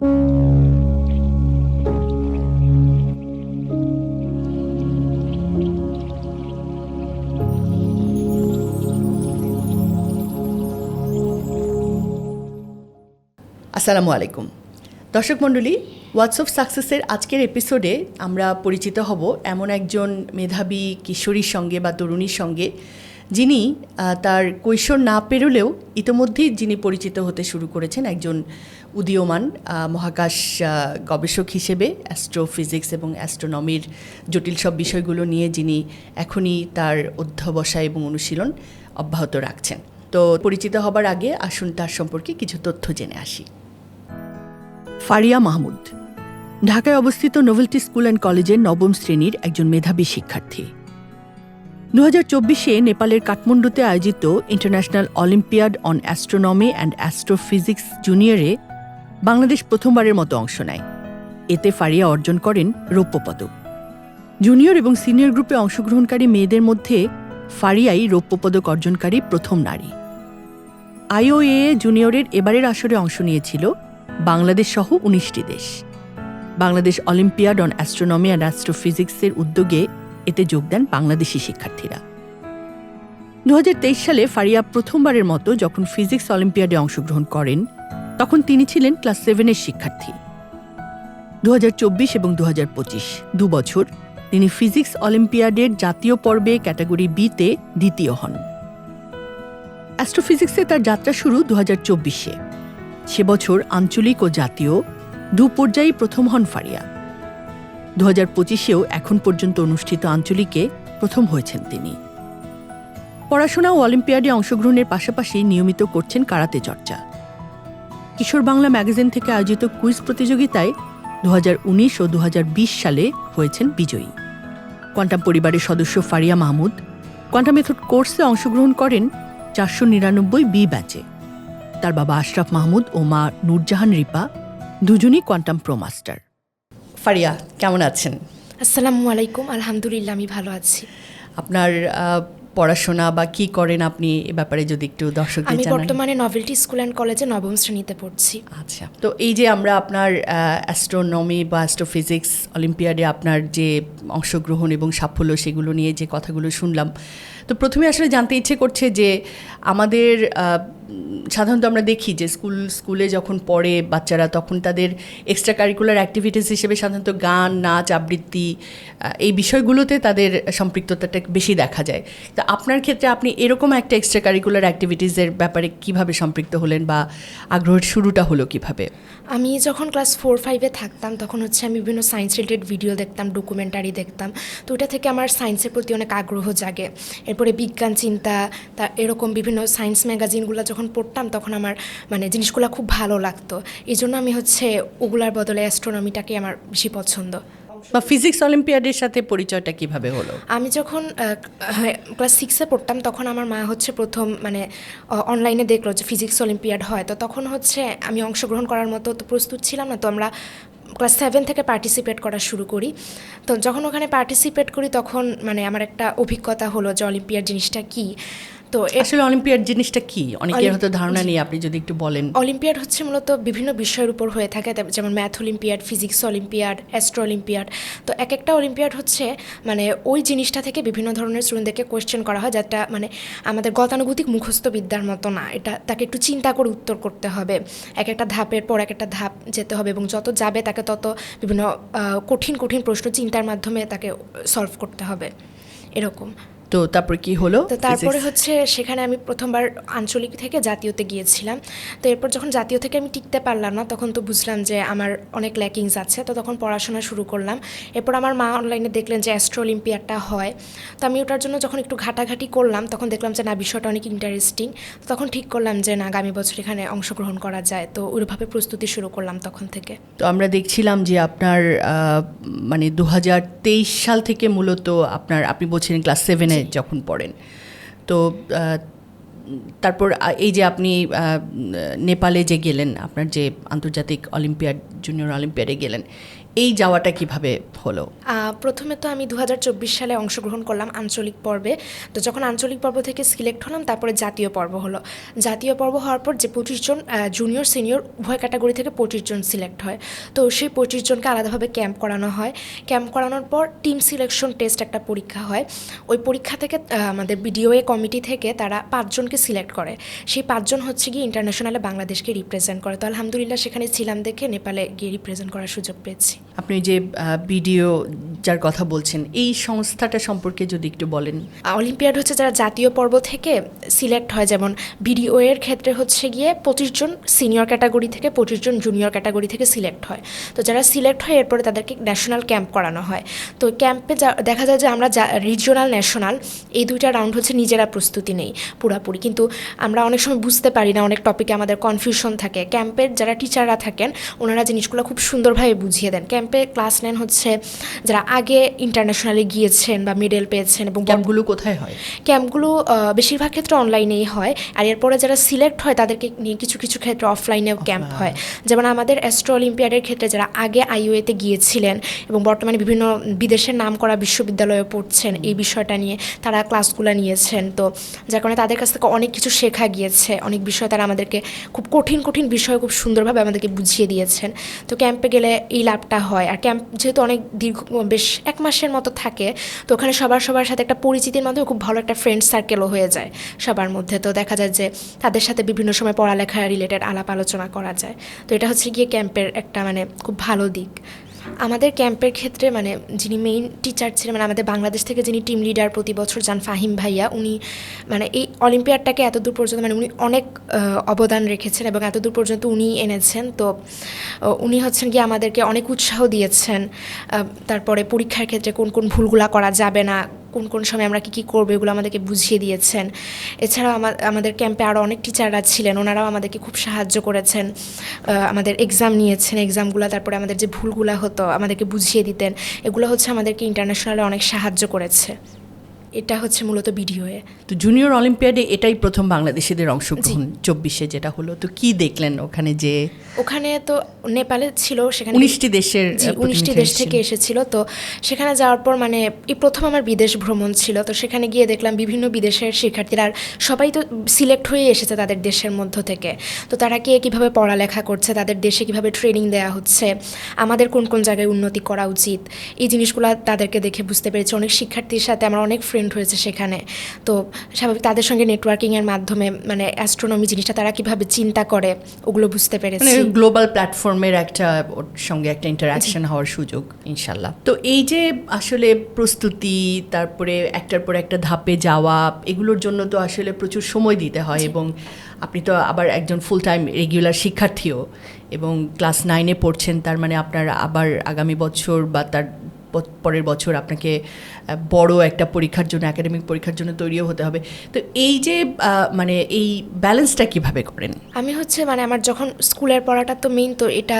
আসসালামু আলাইকুম। দর্শক মণ্ডলী হোয়াটস অফ সাকসেসের আজকের এপিসোডে আমরা পরিচিত হব এমন একজন মেধাবী কিশোরীর সঙ্গে বা তরুণীর সঙ্গে যিনি তার কৈশোর না পেরোলেও ইতোমধ্যেই যিনি পরিচিত হতে শুরু করেছেন একজন উদীয়মান মহাকাশ গবেষক হিসেবে, অ্যাস্ট্রোফিজিক্স এবং অ্যাস্ট্রোনমির জটিল সব বিষয়গুলো নিয়ে যিনি এখনই তার অধ্যবসায় এবং অনুশীলন অব্যাহত রাখছেন। তো পরিচিত হবার আগে আসুন তার সম্পর্কে কিছু তথ্য জেনে আসি। ফারিয়া মাহমুদ, ঢাকায় অবস্থিত নোভেলটি স্কুল অ্যান্ড কলেজের নবম শ্রেণির একজন মেধাবী শিক্ষার্থী। দু চব্বিশে নেপালের কাঠমান্ডুতে আয়োজিত international olympiad on astronomy and astrophysics জুনিয়রে Bangladesh প্রথমবারের মতো অংশ নেয়। এতে ফারিয়া অর্জন করেন রৌপ্য পদক জুনিয়র এবং সিনিয়র গ্রুপে অংশগ্রহণকারী মেয়েদের মধ্যে ফারিয়াই রৌপ্য পদক অর্জনকারী প্রথম নারী। আইওএ জুনিয়রের এবারের আসরে অংশ নিয়েছিল বাংলাদেশ সহ উনিশটি দেশ। Bangladesh olympiad on astronomy and অ্যাস্ট্রোফিজিক্সের উদ্যোগে এতে যোগ দেন বাংলাদেশি শিক্ষার্থীরা। দু হাজার তেইশ সালে ফারিয়া প্রথমবারের মতো যখন ফিজিক্স অলিম্পিয়াডে অংশগ্রহণ করেন, তখন তিনি ছিলেন ক্লাস সেভেনের শিক্ষার্থী। দু হাজার চব্বিশ এবং দু দু বছর তিনি ফিজিক্স অলিম্পিয়াডের জাতীয় পর্বে ক্যাটাগরি বিতে দ্বিতীয় হন। অ্যাস্ট্রোফিজিক্সে তার যাত্রা শুরু দু চব্বিশে সে বছর আঞ্চলিক ও জাতীয় দু পর্যায়ে প্রথম হন ফারিয়া। দু হাজার পঁচিশেও এখন পর্যন্ত অনুষ্ঠিত আঞ্চলিকে প্রথম হয়েছেন তিনি। পড়াশোনা ও অলিম্পিয়াডে অংশগ্রহণের পাশাপাশি নিয়মিত করছেন কারাতে চর্চা। কিশোর বাংলা ম্যাগাজিন থেকে আয়োজিত কুইজ প্রতিযোগিতায় দু হাজার উনিশ ও দু হাজার বিশ সালে হয়েছেন বিজয়ী। কোয়ান্টাম পরিবারের সদস্য ফারিয়া মাহমুদ কোয়ান্টাম মেথড কোর্সে অংশগ্রহণ করেন চারশো নিরানব্বই বি ব্যাচে। তার বাবা আশরাফ মাহমুদ ও মা নূরজাহান রিপা, দুজনই কোয়ান্টাম প্রো মাস্টার। ফারিয়া কেমন আছেন? আসসালামু আলাইকুম আলহামদুলিল্লাহ আমি ভালো আছি। আপনার পড়াশোনা বা কি করেন আপনি এ ব্যাপারে যদি একটু দর্শকদের আমি বর্তমানে নভেলটি স্কুল অ্যান্ড কলেজে নবম শ্রেণীতে পড়ছি। আচ্ছা তো এই যে আমরা আপনার অ্যাস্ট্রোনমি বা অ্যাস্ট্রোফিজিক্স অলিম্পিয়াডে আপনার যে অংশগ্রহণ এবং সাফল্য সেগুলো নিয়ে যে কথাগুলো শুনলাম তো প্রথমে আসলে জানতে ইচ্ছে করছে যে আমাদের সাধারণত আমরা দেখি যে স্কুল, স্কুলে যখন পড়ে বাচ্চারা তখন তাদের এক্সট্রা কারিকুলার অ্যাক্টিভিটিস হিসেবে সাধারণত গান, নাচ, আবৃত্তি এই বিষয়গুলোতে তাদের সম্পৃক্ততাটা বেশি দেখা যায়। তো আপনার ক্ষেত্রে আপনি এরকম একটা এক্সট্রা কারিকুলার অ্যাক্টিভিটিসের ব্যাপারে কীভাবে সম্পৃক্ত হলেন বা আগ্রহের শুরুটা হলো কীভাবে? আমি যখন ক্লাস ফোর ফাইভে থাকতাম তখন হচ্ছে আমি বিভিন্ন সায়েন্স রিলেটেড ভিডিও দেখতাম ডকুমেন্টারি দেখতাম। তো ওটা থেকে আমার সায়েন্সের প্রতি অনেক আগ্রহ জাগে। এরপরে বিজ্ঞান চিন্তা তা এরকম বিভিন্ন সায়েন্স ম্যাগাজিনগুলো যখন পড়তাম তখন আমার মানে জিনিসগুলো খুব ভালো লাগতো। এই জন্য আমি হচ্ছে ওগুলার বদলে অ্যাস্ট্রোনমিটাকে আমার বেশি পছন্দ। বা ফিজিক্স অলিম্পিয়াডের সাথে পরিচয়টা কীভাবে হলো? আমি যখন ক্লাস সিক্সে পড়তাম তখন আমার মা হচ্ছে প্রথম মানে অনলাইনে দেখল যে ফিজিক্স অলিম্পিয়াড হয়। তো তখন হচ্ছে আমি অংশগ্রহণ করার মতো তো প্রস্তুত ছিলাম না। তো আমরা ক্লাস সেভেন থেকে পার্টিসিপেট করা শুরু করি। তো যখন ওখানে পার্টিসিপেট করি তখন মানে আমার একটা অভিজ্ঞতা হলো যে অলিম্পিয়াড জিনিসটা কী? তো আসলে অলিম্পিয়াড জিনিসটা কি? অনেকের হয়তো ধারণা নেই আপনি যদি একটু বলেন। অলিম্পিয়াড হচ্ছে মূলত বিভিন্ন বিষয়ের উপর হয়ে থাকে যেমন math olympiad physics olympiad astro olympiad. তো এক একটা অলিম্পিয়াড হচ্ছে মানে ওই জিনিসটা থেকে বিভিন্ন ধরনের স্টুডেন্টদেরকে কোয়েশ্চেন করা হয় যেটা মানে আমাদের গতানুগতিক মুখস্থ বিদ্যার মতো না। এটা তাকে একটু চিন্তা করে উত্তর করতে হবে। এক একটা ধাপের পর এক একটা ধাপ যেতে হবে এবং যত যাবে তাকে তত বিভিন্ন কঠিন কঠিন প্রশ্ন চিন্তার মাধ্যমে তাকে সলভ করতে হবে। এরকম। তো তারপর কি হলো? তো তারপরে হচ্ছে সেখানে আমি প্রথমবার আঞ্চলিক থেকে জাতীয়তে গিয়েছিলাম। তো এরপর যখন জাতীয় থেকে আমি টিকতে পারলাম না তখন তো বুঝলাম যে আমার অনেক ল্যাকিংস আছে। তো তখন পড়াশোনা শুরু করলাম। এরপর আমার মা অনলাইনে দেখলেন যে অ্যাস্ট্রো অলিম্পিয়াডটা হয়। তো আমি ওটার জন্য যখন একটু ঘাটাঘাটি করলাম তখন দেখলাম যে না বিষয়টা অনেক ইন্টারেস্টিং তখন ঠিক করলাম যে না আগামী বছর এখানে অংশগ্রহণ করা যায়। তো ওইভাবে প্রস্তুতি শুরু করলাম তখন থেকে। তো আমরা দেখছিলাম যে আপনার মানে দু হাজার তেইশ সাল থেকে মূলত আপনার আপনি বলছিলেন ক্লাস সেভেনে যখন পড়েন। তো তারপর এই যে আপনি নেপালে যে গেলেন, আপনার যে আন্তর্জাতিক অলিম্পিয়াড, জুনিয়র অলিম্পিয়াডে গেলেন এই যাওয়াটা কীভাবে হলো? প্রথমে তো আমি দু হাজার চব্বিশ সালে অংশগ্রহণ করলাম আঞ্চলিক পর্বে। তো যখন আঞ্চলিক পর্ব থেকে সিলেক্ট হলাম, তারপরে জাতীয় পর্ব হলো। জাতীয় পর্ব হওয়ার পর যে পঁচিশ জন জুনিয়র সিনিয়র উভয় ক্যাটাগরি থেকে পঁচিশ জন সিলেক্ট হয়। তো সেই পঁচিশ জনকে আলাদাভাবে ক্যাম্প করানো হয়। ক্যাম্প করানোর পর টিম সিলেকশন টেস্ট একটা পরীক্ষা হয়। ওই পরীক্ষা থেকে আমাদের বিডিওএ কমিটি থেকে তারা পাঁচজনকে সিলেক্ট করে। সেই পাঁচজন হচ্ছে গিয়ে ইন্টারন্যাশনালে বাংলাদেশকে রিপ্রেজেন্ট করে। তো আলহামদুলিল্লাহ সেখানে ছিলাম দেখে নেপালে গিয়ে রিপ্রেজেন্ট করার সুযোগ পেয়েছি। আপনি যে ভিডিও যার কথা বলছেন, এই সংস্থাটা সম্পর্কে যদি একটু বলেন। অলিম্পিয়াড হচ্ছে যারা জাতীয় পর্ব থেকে সিলেক্ট হয়, যেমন বিডিও এর ক্ষেত্রে হচ্ছে গিয়ে পঁচিশ জন সিনিয়র ক্যাটাগরি থেকে পঁচিশ জন জুনিয়র ক্যাটাগরি থেকে সিলেক্ট হয়। তো যারা সিলেক্ট হয়, এরপরে তাদেরকে ন্যাশনাল ক্যাম্প করানো হয়। তো ক্যাম্পে যা, দেখা যায় যে আমরা যা, রিজিওনাল, ন্যাশনাল, এই দুইটা রাউন্ড হচ্ছে নিজেরা প্রস্তুতি নেই, পুরাপুরি। কিন্তু আমরা অনেক সময় বুঝতে পারি না, অনেক টপিকে আমাদের কনফিউশন থাকে। ক্যাম্পের যারা টিচাররা থাকেন, ওনারা জিনিসগুলো খুব সুন্দরভাবে বুঝিয়ে দেন। ক্যাম্পে ক্লাস নেন হচ্ছে যারা আগে ইন্টারন্যাশনালে গিয়েছেন বা মেডেল পেয়েছেন এবং ক্যাম্পগুলো কোথায় হয়? ক্যাম্পগুলো বেশিরভাগ ক্ষেত্রে অনলাইনেই হয়। আর এরপরে যারা সিলেক্ট হয় তাদেরকে নিয়ে কিছু কিছু ক্ষেত্রে অফলাইনেও ক্যাম্প হয়। যেমন আমাদের অ্যাস্ট্রো অলিম্পিয়াডের ক্ষেত্রে যারা আগে আইওএতে গিয়েছিলেন এবং বর্তমানে বিভিন্ন বিদেশের নাম করা বিশ্ববিদ্যালয়ে পড়ছেন এই বিষয়টা নিয়ে তারা ক্লাসগুলো নিয়েছেন। তো যার কারণে তাদের কাছ থেকে অনেক কিছু শেখা গিয়েছে। অনেক বিষয় তারা আমাদেরকে খুব কঠিন কঠিন বিষয় খুব সুন্দরভাবে আমাদেরকে বুঝিয়ে দিয়েছেন। তো ক্যাম্পে গেলে এই লাভটা হয়। আর ক্যাম্প যেহেতু অনেক দীর্ঘ, বেশ এক মাসের মতো থাকে, তো ওখানে সবার সবার সাথে একটা পরিচিতির মাধ্যমে খুব ভালো একটা ফ্রেন্ড সার্কেলও হয়ে যায় সবার মধ্যে। তো দেখা যায় যে তাদের সাথে বিভিন্ন সময় পড়ালেখা রিলেটেড আলাপ আলোচনা করা যায়। তো এটা হচ্ছে গিয়ে ক্যাম্পের একটা মানে খুব ভালো দিক। আমাদের ক্যাম্পের ক্ষেত্রে মানে যিনি মেইন টিচার ছিলেন মানে আমাদের বাংলাদেশ থেকে যিনি টিম লিডার প্রতি বছর যান ফাহিম ভাইয়া, উনি মানে এই অলিম্পিয়াডটাকে এতদূর পর্যন্ত মানে উনি অনেক অবদান রেখেছেন এবং এতদূর পর্যন্ত উনি এনেছেন। তো উনি হচ্ছেন গিয়ে আমাদেরকে অনেক উৎসাহ দিয়েছেন তারপরে পরীক্ষার ক্ষেত্রে কোন কোন ভুলগুলা করা যাবে না কোন কোন সময় আমরা কী কী করব, এগুলো আমাদেরকে বুঝিয়ে দিয়েছেন। এছাড়াও আমার আমাদের ক্যাম্পে আরও অনেক টিচাররা ছিলেন, ওনারাও আমাদেরকে খুব সাহায্য করেছেন। আমাদের এক্সাম নিয়েছেন এক্সামগুলো তারপরে আমাদের যে ভুলগুলো হতো, আমাদেরকে বুঝিয়ে দিতেন। এগুলো হচ্ছে আমাদেরকে ইন্টারন্যাশনালে অনেক সাহায্য করেছে। এটা হচ্ছে মূলত ভিডিওয়ে তো জুনিয়র অলিম্পিয়াডে এটাই প্রথম বাংলাদেশিদের অংশগ্রহণ চব্বিশে যেটা হলো। তো কি দেখলেন ওখানে যে ওখানে তো নেপালে ছিল সেখানে উনিশটি দেশের উনিশটি দেশ থেকে। এসেছিল। তো সেখানে যাওয়ার পর মানে এই প্রথম আমার বিদেশ ভ্রমণ ছিল। তো সেখানে গিয়ে দেখলাম বিভিন্ন বিদেশের শিক্ষার্থীরা আর সবাই তো সিলেক্ট হয়ে এসেছে তাদের দেশের মধ্য থেকে। তো তারা কে কীভাবে পড়ালেখা করছে তাদের দেশে কীভাবে ট্রেনিং দেওয়া হচ্ছে আমাদের কোন কোন জায়গায় উন্নতি করা উচিত এই জিনিসগুলো তাদেরকে দেখে বুঝতে পেরেছি। অনেক শিক্ষার্থীর সাথে আমার অনেক ফ্রেন্ড হয়েছে সেখানে। তো স্বাভাবিক তাদের সঙ্গে নেটওয়ার্কিংয়ের মাধ্যমে মানে অ্যাস্ট্রোনমি জিনিসটা তারা কীভাবে চিন্তা করে ওগুলো বুঝতে পেরেছি। গ্লোবাল প্ল্যাটফর্মের একটা ওর সঙ্গে একটা ইন্টারাকশন হওয়ার সুযোগ ইনশাল্লাহ। তো এই যে আসলে প্রস্তুতি তারপরে একটার পর একটা ধাপে যাওয়া এগুলোর জন্য তো আসলে প্রচুর সময় দিতে হয় এবং আপনি তো আবার একজন ফুল টাইম রেগুলার শিক্ষার্থীও এবং ক্লাস নাইনে পড়ছেন তার মানে আপনার আবার আগামী বছর বা তার পরের বছর আপনাকে বড় একটা পরীক্ষার জন্য একাডেমিক পরীক্ষার জন্য তৈরিও হতে হবে। তো এই যে মানে এই ব্যালেন্সটা কীভাবে করেন? আমি হচ্ছে মানে আমার যখন স্কুলের পড়াটা তো মেইন তো এটা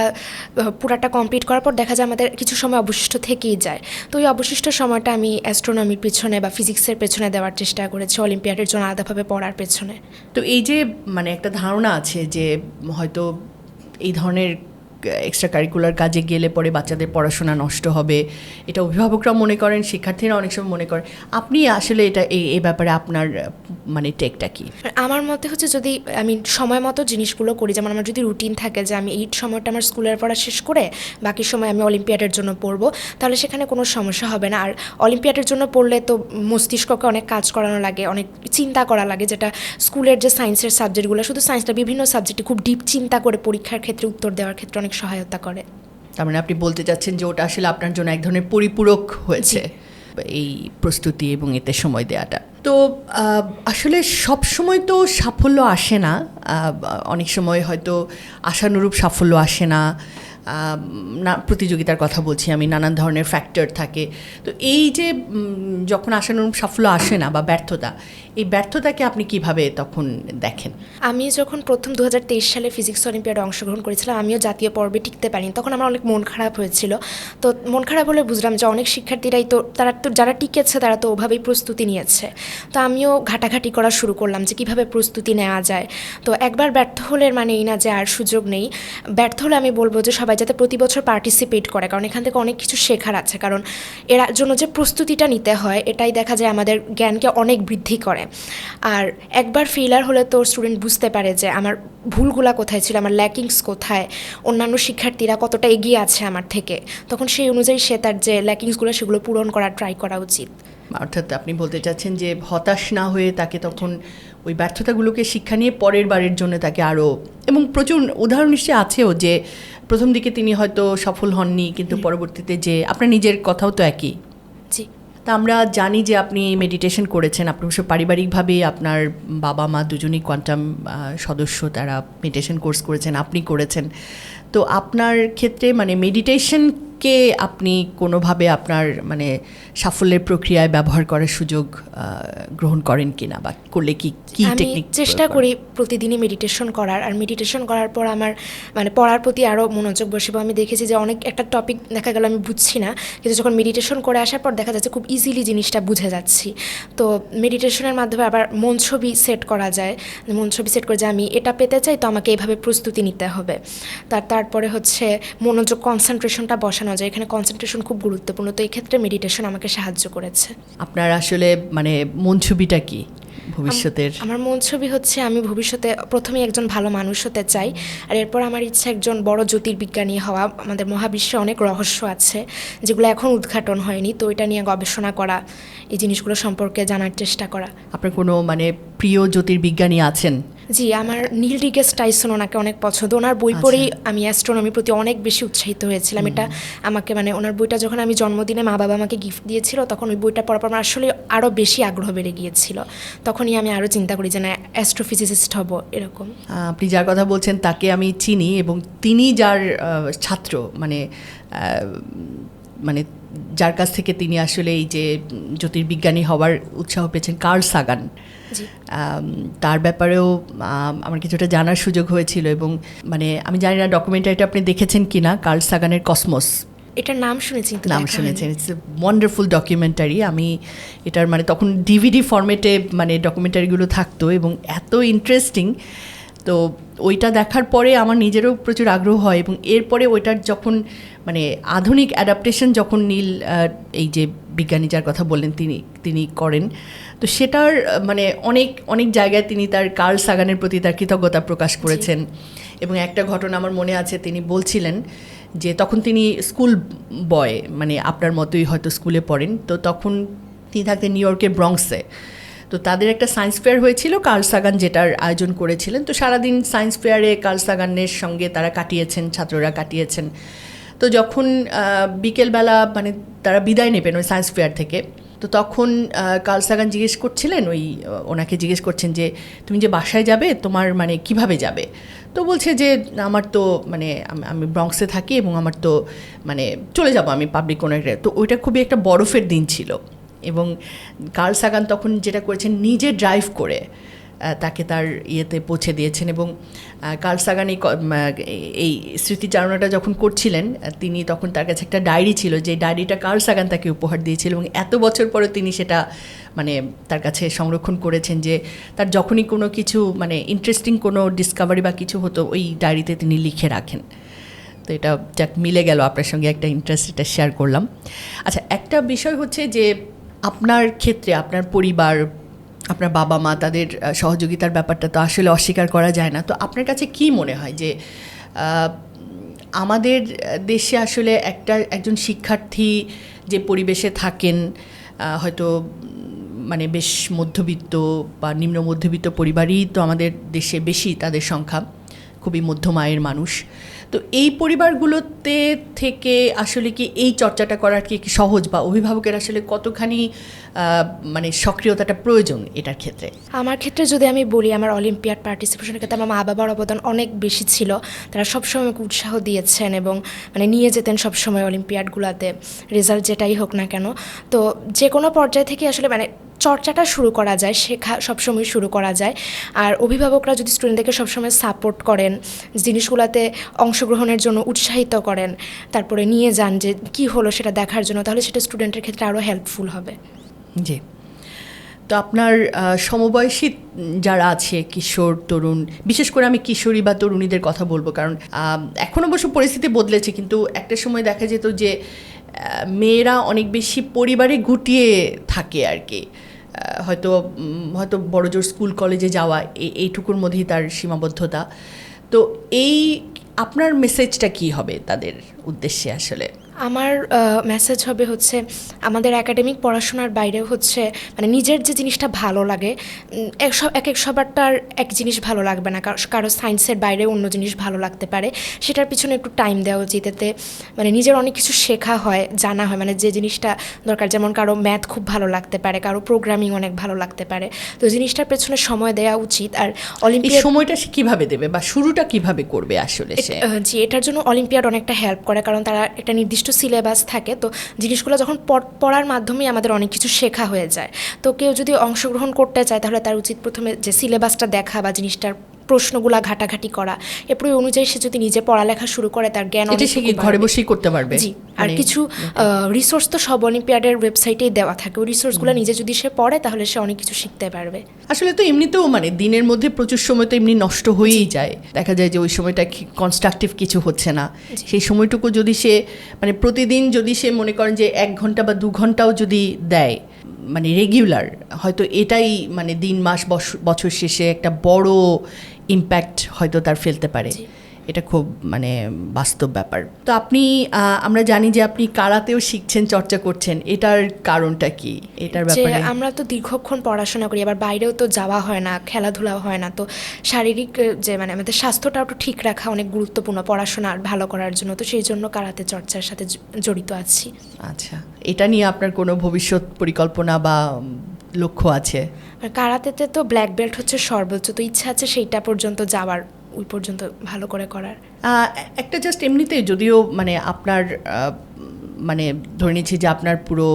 পুরাটা কমপ্লিট করার পর দেখা যায় আমাদের কিছু সময় অবশিষ্ট থেকেই যায়। তো ওই অবশিষ্ট সময়টা আমি অ্যাস্ট্রোনমির পেছনে বা ফিজিক্সের পেছনে দেওয়ার চেষ্টা করেছি অলিম্পিয়াডের জন্য আলাদাভাবে পড়ার পেছনে। তো এই যে মানে একটা ধারণা আছে যে হয়তো এই ধরনের এক্সট্রা কারিকুলার কাজে গেলে পরে বাচ্চাদের পড়াশোনা নষ্ট হবে। এটা অভিভাবকরা মনে করেন শিক্ষার্থীরা অনেক সময় মনে করেন। আপনি আসলে এটা, এই ব্যাপারে আপনার মানে টেকটা কি? আমার মতে হচ্ছে যদি আমি সময় মতো জিনিসগুলো করি, যেমন আমার যদি রুটিন থাকে যে আমি এই সময়টা আমার স্কুলের পড়া শেষ করে বাকি সময় আমি অলিম্পিয়াডের জন্য পড়ব, তাহলে সেখানে কোনো সমস্যা হবে না। আর অলিম্পিয়াডের জন্য পড়লে তো মস্তিষ্ককে অনেক কাজ করানো লাগে, অনেক চিন্তা করা লাগে, যেটা স্কুলের যে সায়েন্সের সাবজেক্টগুলো শুধু সায়েন্সটা বিভিন্ন সাবজেক্টে খুব ডিপ চিন্তা করে পরীক্ষার ক্ষেত্রে, উত্তর দেওয়ার ক্ষেত্রে অনেক সহায়তা করে। তার মানে আপনি বলতে চাচ্ছেন যে ওটা আসলে আপনার জন্য এক ধরনের পরিপূরক হয়েছে এই প্রস্তুতি এবং এতে সময় দেওয়াটা তো আসলে সব সময় তো সাফল্য আসে না। অনেক সময় হয়তো আশানুরূপ সাফল্য আসে না। না, প্রতিযোগিতার কথা বলছি আমি, নানান ধরনের ফ্যাক্টর থাকে। তো এই যে যখন আশানুরূপ সাফল্য আসে না বা ব্যর্থতা, এই ব্যর্থতাকে আপনি কীভাবে তখন দেখেন? আমি যখন প্রথম দু হাজার তেইশ সালে ফিজিক্স অলিম্পিয়াডে অংশগ্রহণ করেছিলাম, আমিও জাতীয় পর্বে টিকতে পারিনি। তখন আমার অনেক মন খারাপ হয়েছিল। তো মন খারাপ হলে বুঝলাম যে অনেক শিক্ষার্থীরাই তো, তারা তো, যারা টিকেছে তারা তো ওভাবেই প্রস্তুতি নিয়েছে। তো আমিও ঘাটাঘাটি করা শুরু করলাম যে কীভাবে প্রস্তুতি নেওয়া যায়। তো একবার ব্যর্থ হলে মানে এই না যে আর সুযোগ নেই। ব্যর্থ হলে আমি বলব যে সবাই সবাই যাতে প্রতি বছর পার্টিসিপেট করে, কারণ এখান থেকে অনেক কিছু শেখার আছে। কারণ এর জন্য যে প্রস্তুতিটা নিতে হয়, এটাই দেখা যায় আমাদের জ্ঞানকে অনেক বৃদ্ধি করে। আর একবার ফেলার হলে তো স্টুডেন্ট বুঝতে পারে যে আমার ভুলগুলা কোথায় ছিল, আমার ল্যাকিংস কোথায়, অন্যান্য শিক্ষার্থীরা কতটা এগিয়ে আছে আমার থেকে। তখন সেই অনুযায়ী সে তার যে ল্যাকিংসগুলো সেগুলো পূরণ করার ট্রাই করা উচিত। অর্থাৎ আপনি বলতে চাচ্ছেন যে হতাশ না হয়ে তাকে তখন ওই ব্যর্থতাগুলোকে শিক্ষা নিয়ে পরের বারের জন্য তাকে আরও এবং প্রচুর উদাহরণ নিশ্চয়ই আছেও যে প্রথম দিকে তিনি হয়তো সফল হননি কিন্তু পরবর্তীতে যে আপনার নিজের কথাও তো একই। জি। তা আমরা জানি যে আপনি মেডিটেশন করেছেন আপনি অবশ্য পারিবারিকভাবে আপনার বাবা মা দুজনেই কোয়ান্টাম সদস্য তারা মেডিটেশন কোর্স করেছেন আপনি করেছেন। তো আপনার ক্ষেত্রে মানে মেডিটেশনকে আপনি কোনোভাবে আপনার মানে সাফল্যের প্রক্রিয়ায় ব্যবহার করার সুযোগ গ্রহণ করেন কিনা? বা করলে কি কি আমি টেকনিক চেষ্টা করি প্রতিদিনই মেডিটেশন করার। আর মেডিটেশন করার পর আমার মানে পড়ার প্রতি আরও মনোযোগ বসে বা আমি দেখেছি যে অনেক একটা টপিক দেখা গেল আমি বুঝছি না কিন্তু যখন মেডিটেশন করে আসার পর দেখা যাচ্ছে খুব ইজিলি জিনিসটা বুঝে যাচ্ছি। তো মেডিটেশনের মাধ্যমে আবার মন ছবি সেট করা যায়। মন ছবি সেট করে যে আমি এটা পেতে চাই তো আমাকে এইভাবে প্রস্তুতি নিতে হবে। তার তার তারপরে হচ্ছে মনোযোগ কনসেন্ট্রেশনটা বসানো যায়। এখানে কনসেন্ট্রেশন খুব গুরুত্বপূর্ণ। তো এই ক্ষেত্রে মেডিটেশন আমাকে সাহায্য করেছে। আপনার আসলে মানে মন ছবিটা কি ভবিষ্যতের? আমার মন ছবি হচ্ছে আমি ভবিষ্যতে প্রথমে একজন ভালো মানুষ হতে চাই। আর এরপর আমার ইচ্ছা একজন বড় জ্যোতির্বিজ্ঞানী হওয়া। আমাদের মহাবিশ্বে অনেক রহস্য আছে যেগুলো এখন উদ্ঘাটন হয়নি। তো এটা নিয়ে গবেষণা করা এই জিনিসগুলো সম্পর্কে জানার চেষ্টা করা। আপনার কোনো মানে প্রিয় জ্যোতির্বিজ্ঞানী আছেন? জি আমার নীল রিগেস টাইসন ওনাকে অনেক পছন্দ। ওনার বই পড়েই আমি অ্যাস্ট্রোনমির প্রতি অনেক বেশি উৎসাহিত হয়েছিলাম। এটা আমাকে মানে ওনার বইটা যখন আমি জন্মদিনে মা বাবা আমাকে গিফট দিয়েছিল তখন ওই বইটা পড়ার পর আমার আসলে আরও বেশি আগ্রহ বেড়ে গিয়েছিল। তখনই আমি আরও চিন্তা করি যে না অ্যাস্ট্রোফিজিসিস্ট হব। এরকম। আপনি যার কথা বলছেন তাকে আমি চিনি এবং তিনি যার ছাত্র মানে মানে যার কাছ থেকে তিনি আসলে এই যে জ্যোতির্বিজ্ঞানী হওয়ার উৎসাহ পেয়েছেন কার্ল সাগান। তার ব্যাপারেও আমার কিছুটা জানার সুযোগ হয়েছিল এবং মানে আমি জানি না ডকুমেন্টারিটা আপনি দেখেছেন কি না কার্ল সাগানের কসমস। এটার নাম শুনেছি নাম শুনেছেন। ইটস এ ওয়ান্ডারফুল ডকুমেন্টারি আমি এটার মানে তখন ডিভিডি ফরম্যাটে মানে ডকুমেন্টারিগুলো থাকতো এবং এত ইন্টারেস্টিং তো ওইটা দেখার পরে আমার নিজেরও প্রচুর আগ্রহ হয় এবং এরপরে ওইটার যখন মানে আধুনিক অ্যাডাপ্টেশন যখন নীল এই যে বিজ্ঞানী যার কথা বললেন তিনি তিনি করেন তো সেটার মানে অনেক অনেক জায়গায় তিনি তার কার্ল সাগানের প্রতি তার কৃতজ্ঞতা প্রকাশ করেছেন এবং একটা ঘটনা আমার মনে আছে তিনি বলছিলেন যে তখন তিনি স্কুল বয় মানে আপনার মতোই হয়তো স্কুলে পড়েন তো তখন তিনি থাকতেন নিউ ইয়র্কের ব্রঙ্কসে তো তাদের একটা সায়েন্স ফেয়ার হয়েছিল কার্ল সাগান যেটার আয়োজন করেছিলেন। তো সারাদিন সায়েন্স ফেয়ারে কার্ল সাগানের সঙ্গে তারা কাটিয়েছেন ছাত্ররা কাটিয়েছেন। তো যখন বিকেলবেলা মানে তারা বিদায় নেবেন ওই সায়েন্স ফেয়ার থেকে তো তখন আহ, কার্ল সাগান জিজ্ঞেস করছিলেন ওই ওনাকে জিজ্ঞেস করছেন যে তুমি যে বাসায় যাবে তোমার মানে কীভাবে যাবে? তো বলছে যে আমার তো মানে আমি ব্রঙ্কসে থাকি এবং আমার তো মানে চলে যাব আমি পাবলিক কোনো তো ওইটা খুবই একটা বরফের দিন ছিল। এবং কার্ল সাগান তখন যেটা করেছেন, নিজে ড্রাইভ করে তাকে তার ইয়েতে পৌঁছে দিয়েছেন এবং কার্ল সাগান এই স্মৃতিচারণাটা যখন করছিলেন তিনি তখন তার কাছে একটা ডায়েরি ছিল যে ডায়েরিটা কার্ল সাগান তাকে উপহার দিয়েছিল এবং এত বছর পরে তিনি সেটা মানে তার কাছে সংরক্ষণ করেছেন যে তার যখনই কোনো কিছু মানে ইন্টারেস্টিং কোনো ডিসকাভারি বা কিছু হতো, ওই ডায়েরিতে তিনি লিখে রাখেন। তো এটা যাক, মিলে গেল আপনার সঙ্গে একটা ইন্টারেস্ট এটা শেয়ার করলাম। আচ্ছা একটা বিষয় হচ্ছে যে আপনার ক্ষেত্রে, আপনার পরিবার, আপনার বাবা মা তাদের সহযোগিতার ব্যাপারটা তো আসলে অস্বীকার করা যায় না। তো আপনার কাছে কি মনে হয় যে আমাদের দেশে আসলে একটা, একজন শিক্ষার্থী যে পরিবেশে থাকেন হয়তো মানে বেশ মধ্যবিত্ত বা নিম্ন মধ্যবিত্ত পরিবারই তো আমাদের দেশে বেশি তাদের সংখ্যা, খুবই মধ্যম আয়ের মানুষ। তো এই পরিবারগুলোতে থেকে আসলে কি এই চর্চাটা করার কি সহজ বা অভিভাবকের আসলে কতখানি মানে সক্রিয়তাটা প্রয়োজন এটার ক্ষেত্রে? আমার ক্ষেত্রে যদি আমি বলি, আমার অলিম্পিয়াড পার্টিসিপেশনের ক্ষেত্রে আমার মা বাবার অবদান অনেক বেশি ছিল। তারা সবসময় আমাকে উৎসাহ দিয়েছেন এবং মানে নিয়ে যেতেন সবসময় অলিম্পিয়াডগুলোতে রেজাল্ট যেটাই হোক না কেন। তো যে কোনো পর্যায় থেকে আসলে মানে চর্চাটা শুরু করা যায়, শেখা সবসময় শুরু করা যায়। আর অভিভাবকরা যদি স্টুডেন্টদেরকে সবসময় সাপোর্ট করেন, জিনিসগুলোতে অংশগ্রহণের জন্য উৎসাহিত করেন। তারপরে নিয়ে যান যে কি হলো সেটা দেখার জন্য, তাহলে সেটা স্টুডেন্টের ক্ষেত্রে আরও হেল্পফুল হবে। জি। তো আপনার সমবয়সী যারা আছে, কিশোর, তরুণ, বিশেষ করে আমি কিশোরী বা তরুণীদের কথা বলব, কারণ এখন অবশ্য পরিস্থিতি বদলেছে, কিন্তু একটা সময় দেখা যেত যে মেয়েরা অনেক বেশি পরিবারে গুটিয়ে থাকে আর কি। হয়তো হয়তো বড় জোর স্কুল কলেজে যাওয়া এই- এইটুকুর মধ্যেই তার সীমাবদ্ধতা। তো এই আপনার মেসেজটা কি হবে তাদের উদ্দেশ্যে আসলে? আমার মেসেজ হবে হচ্ছে আমাদের একাডেমিক পড়াশোনার বাইরে হচ্ছে মানে নিজের যে জিনিসটা ভালো লাগে এক এক এক সবারটার এক জিনিস ভালো লাগবে না কারও কারও সায়েন্সের বাইরে অন্য জিনিস ভালো লাগতে পারে। সেটার পিছনে একটু টাইম দেওয়া উচিত এতে মানে নিজের অনেক কিছু শেখা হয় জানা হয় মানে যে জিনিসটা দরকার যেমন কারও ম্যাথ খুব ভালো লাগতে পারে কারও প্রোগ্রামিং অনেক ভালো লাগতে পারে। তো জিনিসটার পেছনে সময় দেওয়া উচিত আর এই অলিম্পিয়াড সময়টা সে কীভাবে দেবে বা শুরুটা কীভাবে করবে আসলে সে? জি এটার জন্য অলিম্পিয়াড অনেকটা হেল্প করে কারণ তারা একটা নির্দিষ্ট সিলেবাস থাকে, তো জিনিসগুলো যখন পড়- পড়ার মাধ্যমেই আমাদের অনেক কিছু শেখা হয়ে যায়। তো কেউ যদি অংশগ্রহণ করতে চায়, তাহলে তার উচিত প্রথমে যে সিলেবাসটা দেখা বা জিনিসটার প্রশ্নগুলা ঘাটাঘাটি করা। এরপর অনুযায়ী সে যদি নিজে পড়ালেখা শুরু করে তার জ্ঞান এটা সে কি ঘরে বসেই করতে পারবে? জি আর মানে- কিছু রিসোর্স তো সব অলিম্পিয়াডের ওয়েবসাইটেই দেওয়া থাকে। ওই রিসোর্সগুলো নিজে যদি সে পড়ে তাহলে সে অনেক কিছু শিখতে পারবে। আসলে তো এমনিতেও মানে দিনের মধ্যে প্রচুর সময় তো এমনি নষ্ট হয়েই যায়। দেখা যায় যে ওই সময়টা কনস্ট্রাকটিভ কিছু হচ্ছে না। সেই সময়টুকু যদি সে মানে প্রতিদিন যদি সে মনে করেন যে এক ঘণ্টা বা দু ঘন্টাও যদি দেয় মানে রেগুলার হয়তো এটাই মানে দিন মাস বছর শেষে একটা বড় ইম্প্যাক্ট হয়তো তার ফেলতে পারে। এটা খুব মানে বাস্তব ব্যাপার। তো আপনি আমরা জানি যে আপনি কারাতেও শিখছেন চর্চা করছেন। এটার কারণটা কি? এটার ব্যাপারে। আমরা তো দীর্ঘক্ষণ পড়াশোনা করি আবার বাইরেও তো যাওয়া হয় না খেলাধুলা হয় না। তো শারীরিক যে মানে আমাদের স্বাস্থ্যটা একটু ঠিক রাখা অনেক গুরুত্বপূর্ণ পড়াশোনা আর ভালো করার জন্য। তো সেই জন্য কারাতে চর্চার সাথে জড়িত আছি। আচ্ছা। এটা নিয়ে আপনার কোনো ভবিষ্যৎ পরিকল্পনা বা লক্ষ্য আছে। আর কারাতেতে তো ব্ল্যাক বেল্ট হচ্ছে সর্বোচ্চ তো ইচ্ছা আছে সেইটা পর্যন্ত যাওয়ার ওই পর্যন্ত ভালো করে করার? একটা জাস্ট এমনিতে যদিও মানে আপনার মানে ধরে নিচ্ছি যে আপনার পুরো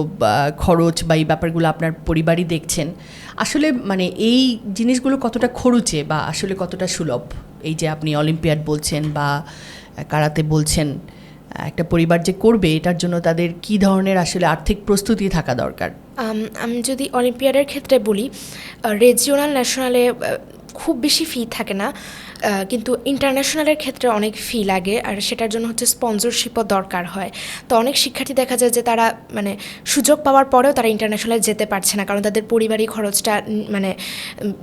খরচ বা এই ব্যাপারগুলো আপনার পরিবারই দেখছেন আসলে মানে এই জিনিসগুলো কতটা খরচে বা আসলে কতটা সুলভ? এই যে আপনি অলিম্পিয়াড বলছেন বা কারাতে বলছেন একটা পরিবার যে করবে, এটার জন্য তাদের কি ধরনের আসলে আর্থিক প্রস্তুতি থাকা দরকার? আমি যদি অলিম্পিয়াডের ক্ষেত্রে বলি রেজিওনাল ন্যাশনালে খুব বেশি ফি থাকে না কিন্তু ইন্টারন্যাশনালের ক্ষেত্রে অনেক ফি লাগে আর সেটার জন্য হচ্ছে স্পন্সরশিপও দরকার হয়। তো অনেক শিক্ষার্থী দেখা যায় যে তারা মানে সুযোগ পাওয়ার পরেও তারা ইন্টারন্যাশনালে যেতে পারছে না কারণ তাদের পরিবারই খরচটা মানে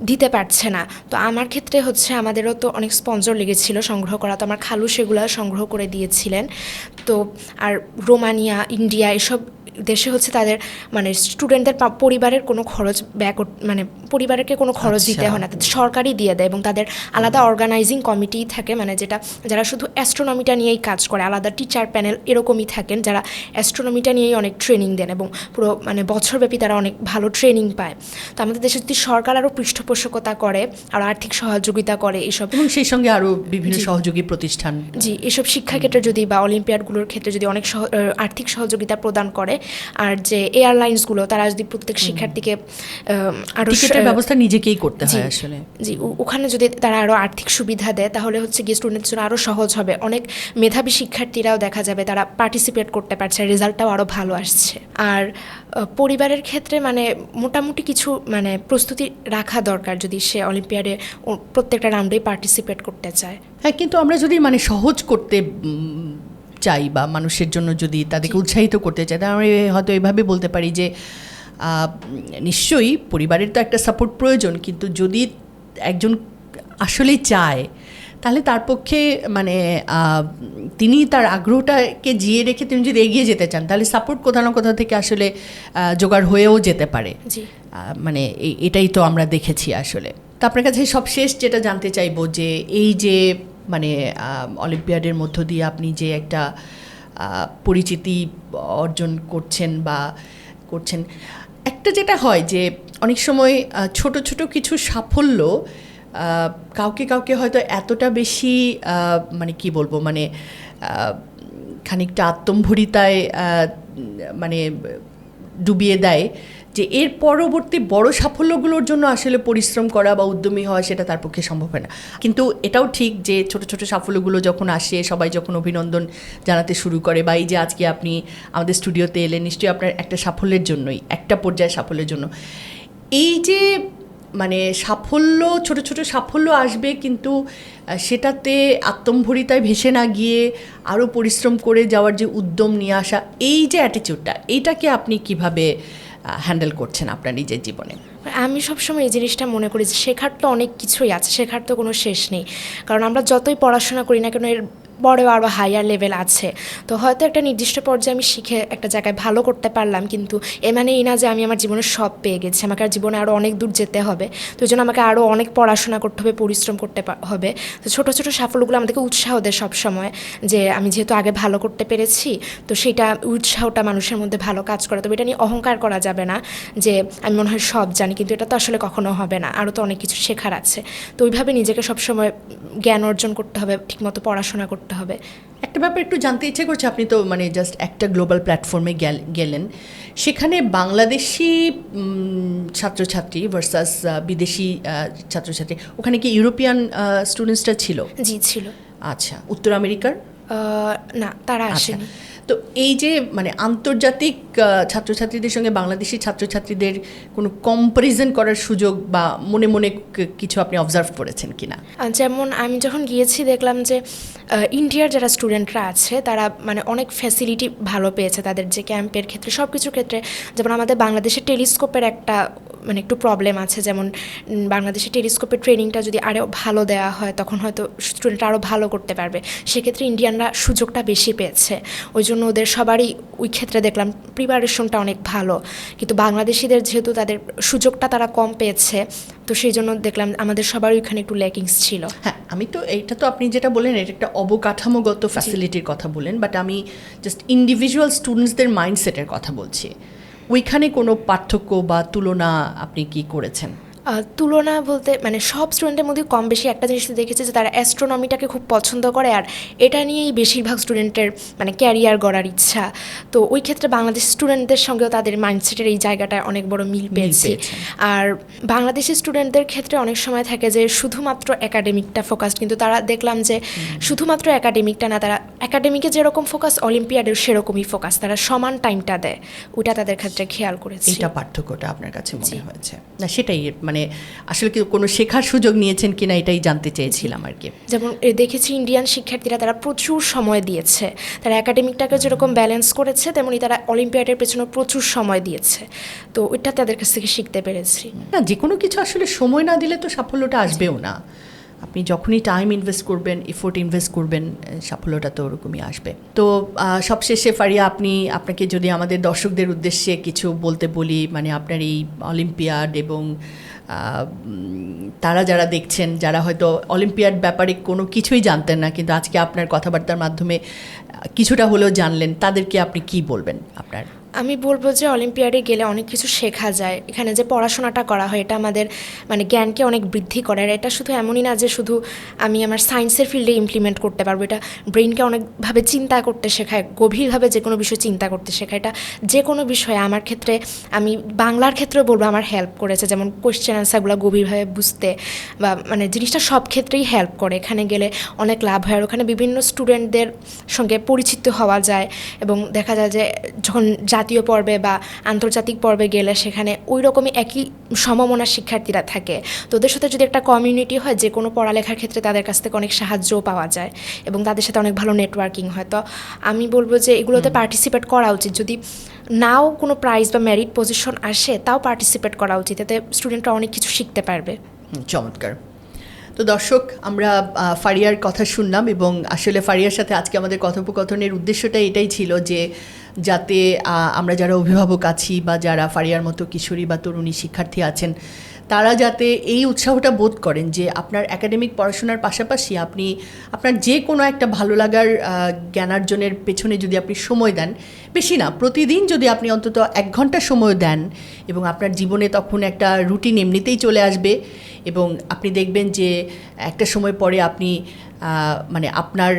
দিতে পারছে না। তো আমার ক্ষেত্রে হচ্ছে আমাদেরও তো অনেক স্পন্সর লেগেছিল সংগ্রহ করা তো আমার খালু সেগুলো সংগ্রহ করে দিয়েছিলেন। তো আর রোমানিয়া ইন্ডিয়া এসব দেশে হচ্ছে তাদের মানে স্টুডেন্টদের পরিবারের কোনো খরচ ব্যয় মানে পরিবারকে কোনো খরচ দিতে আচ্ছা। হয় না। তাদের সরকারই দিয়ে দেয় এবং তাদের আলাদা অর্গানাইজিং কমিটি থাকে। মানে যেটা যারা শুধু অ্যাস্ট্রোনমিটা নিয়েই কাজ করে আলাদা টিচার প্যানেল এরকমই থাকেন যারা অ্যাস্ট্রোনমিটা নিয়েই অনেক ট্রেনিং দেন এবং পুরো মানে বছরব্যাপী তারা অনেক ভালো ট্রেনিং পায়। তো আমাদের দেশে যদি সরকার আরও পৃষ্ঠপোষকতা করে আর আর্থিক সহযোগিতা করে এসব এবং সেই সঙ্গে আরও বিভিন্ন সহযোগী প্রতিষ্ঠান। জি এসব শিক্ষা ক্ষেত্রে যদি বা অলিম্পিয়াডগুলোর ক্ষেত্রে যদি অনেক আর্থিক সহযোগিতা প্রদান করে আর যে এয়ারলাইন্সগুলো তারা যদি প্রত্যেক শিক্ষার্থীকে আরও ব্যবস্থা নিজেকেই করতে। হয় আসলে। ও- ওখানে যদি তারা আরও আর্থিক সুবিধা দেয় তাহলে হচ্ছে গিয়ে স্টুডেন্টের জন্য আরও সহজ হবে। অনেক মেধাবী শিক্ষার্থীরাও দেখা যাবে তারা পার্টিসিপেট করতে পারছে রেজাল্টটাও আরও ভালো আসছে। আর পরিবারের ক্ষেত্রে মানে মোটামুটি কিছু মানে প্রস্তুতি রাখা দরকার যদি সে অলিম্পিয়াডে প্রত্যেকটা রাউন্ডেই পার্টিসিপেট করতে চায়। হ্যাঁ কিন্তু আমরা যদি মানে সহজ করতে চাই বা মানুষের জন্য যদি তাদেরকে উৎসাহিত করতে চাই তাহলে আমরা হয়তো এভাবে বলতে পারি যে নিশ্চয়ই পরিবারের তো একটা সাপোর্ট প্রয়োজন কিন্তু যদি একজন আসলেই চায় তাহলে তার পক্ষে মানে তিনি তার আগ্রহটাকে জিয়ে রেখে তিনি যদি এগিয়ে যেতে চান তাহলে সাপোর্ট কোথাও না কোথাও থেকে আসলে জোগাড় হয়েও যেতে পারে। মানে এটাই তো আমরা দেখেছি আসলে। তো আপনার কাছে সবশেষ যেটা জানতে চাইব যে এই যে মানে অলিম্পিয়াডের মধ্য দিয়ে আপনি যে একটা পরিচিতি অর্জন করছেন বা করছেন একটা যেটা হয় যে অনেক সময় ছোট ছোট কিছু সাফল্য কাউকে কাউকে হয়তো এতটা বেশি মানে কি বলব মানে খানিকটা আত্মম্ভরিতায় মানে ডুবিয়ে দেয় যে এর পরবর্তী বড় সাফল্যগুলোর জন্য আসলে পরিশ্রম করা বা উদ্যমী হওয়া সেটা তার পক্ষে সম্ভব হয় না। কিন্তু এটাও ঠিক যে ছোট ছোট সাফল্যগুলো যখন আসে, সবাই যখন অভিনন্দন জানাতে শুরু করে বা এই যে আজকে আপনি আমাদের স্টুডিওতে এলেন, নিশ্চয়ই আপনার একটা সাফল্যের জন্যই, একটা পর্যায়ে সাফল্যের জন্য। এই যে মানে সাফল্য, ছোট ছোট সাফল্য আসবে কিন্তু সেটাতে আত্মম্ভরিতায় ভেসে না গিয়ে আরও পরিশ্রম করে যাওয়ার যে উদ্যম নিয়ে আসা, এই যে অ্যাটিচিউডটা এইটাকে আপনি কীভাবে হ্যান্ডেল করছেন আপনার নিজের জীবনে? আমি সবসময় এই জিনিসটা মনে করি যে শেখার তো অনেক কিছুই আছে, শেখার তো কোনো শেষ নেই। কারণ আমরা যতই পড়াশোনা করি না কেন, এর বড় আরও হায়ার লেভেল আছে। তো হয়তো একটা নির্দিষ্ট পর্যায়ে আমি শিখে একটা জায়গায় ভালো করতে পারলাম, কিন্তু এ মানে এই না যে আমি আমার জীবনে সব পেয়ে গেছি। আমাকে আর জীবনে আরও অনেক দূর যেতে হবে। তো জন্য আমাকে আরও অনেক পড়াশোনা করতে হবে, পরিশ্রম করতে হবে। তো ছোটো ছোটো সাফল্যগুলো আমাদেরকে উৎসাহ দেয় সবসময় যে আমি যেহেতু আগে ভালো করতে পেরেছি, তো সেটা উৎসাহটা মানুষের মধ্যে ভালো কাজ করে। তবে এটা নিয়ে অহংকার করা যাবে না যে আমি মনে হয় সব জানি, কিন্তু এটা তো আসলে কখনো হবে না। আরও তো অনেক কিছু শেখার আছে। তো ওইভাবে নিজেকে সবসময় জ্ঞান অর্জন করতে হবে, ঠিকমতো পড়াশোনা করতে হবে। একটা ব্যাপার একটু জানতে ইচ্ছে করছে আপনি তো মানে জাস্ট একটা গ্লোবাল প্ল্যাটফর্মে গেলেন। সেখানে বাংলাদেশি ছাত্রছাত্রী ভার্সাস বিদেশি ছাত্রছাত্রী ওখানে কি ইউরোপিয়ান স্টুডেন্টসরা ছিল? জি ছিল। আচ্ছা উত্তর আমেরিকার? না তারা আচ্ছা। আসেনি। তো এই যে মানে আন্তর্জাতিক ছাত্রছাত্রীদের সঙ্গে বাংলাদেশি ছাত্রছাত্রীদের কোনো কম্পারিজন করার সুযোগ বা মনে মনে কিছু আপনি অবজার্ভ করেছেন কিনা? আর যেমন আমি যখন গিয়েছি দেখলাম যে ইন্ডিয়ার যারা স্টুডেন্টরা আছে, তারা মানে অনেক ফ্যাসিলিটি ভালো পেয়েছে তাদের যে ক্যাম্পের ক্ষেত্রে সব কিছুর ক্ষেত্রে। যেমন আমাদের বাংলাদেশের টেলিস্কোপের একটা মানে একটু প্রবলেম আছে। যেমন উম, বাংলাদেশের টেলিস্কোপের ট্রেনিংটা যদি আরও ভালো দেওয়া হয় তখন হয়তো স্টুডেন্টরা আরও ভালো করতে পারবে। সেক্ষেত্রে ইন্ডিয়ানরা সুযোগটা বেশি পেয়েছে। ওই জন্য ওদের সবারই ওই ক্ষেত্রে দেখলাম প্রিপারেশনটা অনেক ভালো। কিন্তু বাংলাদেশিদের যেহেতু তাদের সুযোগটা তারা কম পেয়েছে তো সেই জন্য দেখলাম আমাদের সবারই ওইখানে একটু ল্যাকিংস ছিল। হ্যাঁ আমি তো এইটা তো আপনি যেটা বলেন এটা একটা অবকাঠামোগত ফ্যাসিলিটির কথা বলেন বাট আমি জাস্ট ইন্ডিভিজুয়াল স্টুডেন্টসদের মাইন্ডসেটের কথা বলছি। ওইখানে কোনো পার্থক্য বা তুলনা আপনি কি করেছেন? তুলনা বলতে মানে সব স্টুডেন্টের মধ্যে কম বেশি একটা জিনিস দেখেছি যে তারা অ্যাস্ট্রোনমিটাকে খুব পছন্দ করে আর এটা নিয়েই বেশিরভাগ স্টুডেন্টের মানে ক্যারিয়ার গড়ার ইচ্ছা। তো ওই ক্ষেত্রে বাংলাদেশ স্টুডেন্টদের সঙ্গেও তাদের মাইন্ডসেটের এই জায়গাটায় অনেক বড় মিল পেয়েছি। আর বাংলাদেশি স্টুডেন্টদের ক্ষেত্রে অনেক সময় থাকে যে শুধুমাত্র একাডেমিকটা ফোকাস কিন্তু তারা দেখলাম যে শুধুমাত্র একাডেমিকটা না তারা একাডেমিকে যেরকম ফোকাস অলিম্পিয়াডের সেরকমই ফোকাস তারা সমান টাইমটা দেয়। ওটা তাদের ক্ষেত্রে খেয়াল করেছি। এইটা পার্থক্যটা আপনার কাছে মনে হয়েছে। না সেটাই মানে আসলে কি কোনো শেখার সুযোগ নিয়েছেন কিনা এটাই জানতে চেয়েছিলাম আর কি। যেমন দেখেছি ইন্ডিয়ান শিক্ষার্থীরা তারা প্রচুর সময় দিয়েছে। তারা একাডেমিকটাকে যেরকম ব্যালেন্স করেছে তেমনি তারা অলিম্পিয়াডের পেছনে প্রচুর সময় দিয়েছে। তো ওইটা তাদের কাছ থেকে শিখতে পেরেছি। না যে কোনো কিছু আসলে সময় না দিলে তো সাফল্যটা আসবেও না। আপনি যখনই টাইম ইনভেস্ট করবেন এফোর্ট ইনভেস্ট করবেন সাফল্যটা তো ওরকমই আসবে। তো সবশেষে ফারিয়া আপনি আপনাকে যদি আমাদের দর্শকদের উদ্দেশ্যে কিছু বলতে বলি মানে আপনার এই অলিম্পিয়াড এবং তারা যারা দেখছেন, যারা হয়তো অলিম্পিয়াড ব্যাপারে কোনো কিছুই জানতেন না, কিন্তু আজকে আপনার কথাবার্তার মাধ্যমে কিছুটা হলেও জানলেন, তাদেরকে আপনি কি বলবেন আপনার? আমি বলব যে অলিম্পিয়াডে গেলে অনেক কিছু শেখা যায়। এখানে যে পড়াশোনাটা করা হয়, এটা আমাদের মানে জ্ঞানকে অনেক বৃদ্ধি করে। আর এটা শুধু এমনই না যে শুধু আমি আমার সায়েন্সের ফিল্ডে ইমপ্লিমেন্ট করতে পারব, এটা ব্রেনকে অনেকভাবে চিন্তা করতে শেখায়, গভীরভাবে যে কোনো বিষয় চিন্তা করতে শেখায়। এটা যে কোনো বিষয়ে আমার ক্ষেত্রে, আমি বাংলার ক্ষেত্রেও বলব আমার হেল্প করেছে। যেমন কোয়েশ্চেন অ্যান্সারগুলো গভীরভাবে বুঝতে বা মানে জিনিসটা সব ক্ষেত্রেই হেল্প করে। এখানে গেলে অনেক লাভ হয়। আর ওখানে বিভিন্ন স্টুডেন্টদের সঙ্গে পরিচিত হওয়া যায় এবং দেখা যায় যে যখন জাতীয় পর্বে বা আন্তর্জাতিক পর্বে গেলে সেখানে ওই রকমই একই সমমনার শিক্ষার্থীরা থাকে। তো ওদের সাথে যদি একটা কমিউনিটি হয় যে কোনো পড়ালেখার ক্ষেত্রে তাদের কাছ থেকে অনেক সাহায্যও পাওয়া যায় এবং তাদের সাথে অনেক ভালো নেটওয়ার্কিং হয়। তো আমি বলব যে এগুলোতে পার্টিসিপেট করা উচিত। যদি নাও কোনো প্রাইজ বা মেরিট পজিশন আসে তাও পার্টিসিপেট করা উচিত। এতে স্টুডেন্টরা অনেক কিছু শিখতে পারবে। চমৎকার। তো দর্শক, আমরা ফারিয়ার কথা শুনলাম এবং আসলে ফারিয়ার সাথে আজকে আমাদের কথোপকথনের উদ্দেশ্যটা এটাই ছিল যে, যাতে আমরা যারা অভিভাবক আছি বা যারা ফারিয়ার মতো কিশোরী বা তরুণী শিক্ষার্থী আছেন তারা যাতে এই উৎসাহটা বোধ করেন যে আপনার একাডেমিক পড়াশোনার পাশাপাশি আপনি, আপনার যে কোনো একটা ভালো লাগার জ্ঞানার্জনের পেছনে যদি আপনি সময় দেন, বেশি না, প্রতিদিন যদি আপনি অন্তত এক ঘণ্টা সময় দেন এবং আপনার জীবনে তখন একটা রুটিন এমনিতেই চলে আসবে এবং আপনি দেখবেন যে একটা সময় পরে আপনি মানে আপনার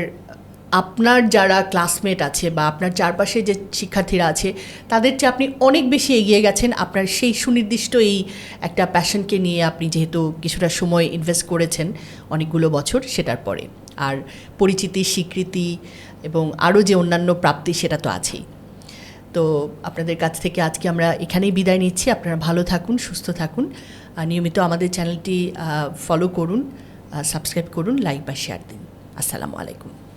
আপনার যারা ক্লাসমেট আছে বা আপনার চারপাশে যে শিক্ষার্থীরা আছে, তাদের চেয়ে আপনি অনেক বেশি এগিয়ে গেছেন। আপনার সেই সুনির্দিষ্ট এই একটা প্যাশনকে নিয়ে আপনি যেহেতু কিছুটা সময় ইনভেস্ট করেছেন অনেকগুলো বছর, সেটার পরে। আর পরিচিতি, স্বীকৃতি এবং আরও যে অন্যান্য প্রাপ্তি, সেটা তো আছেই। তো আপনাদের কাছ থেকে আজকে আমরা এখানেই বিদায় নিচ্ছি। আপনারা ভালো থাকুন, সুস্থ থাকুন। নিয়মিত আমাদের চ্যানেলটি ফলো করুন সাবস্ক্রাইব করুন লাইক বা শেয়ার দিন। আসসালামু আলাইকুম।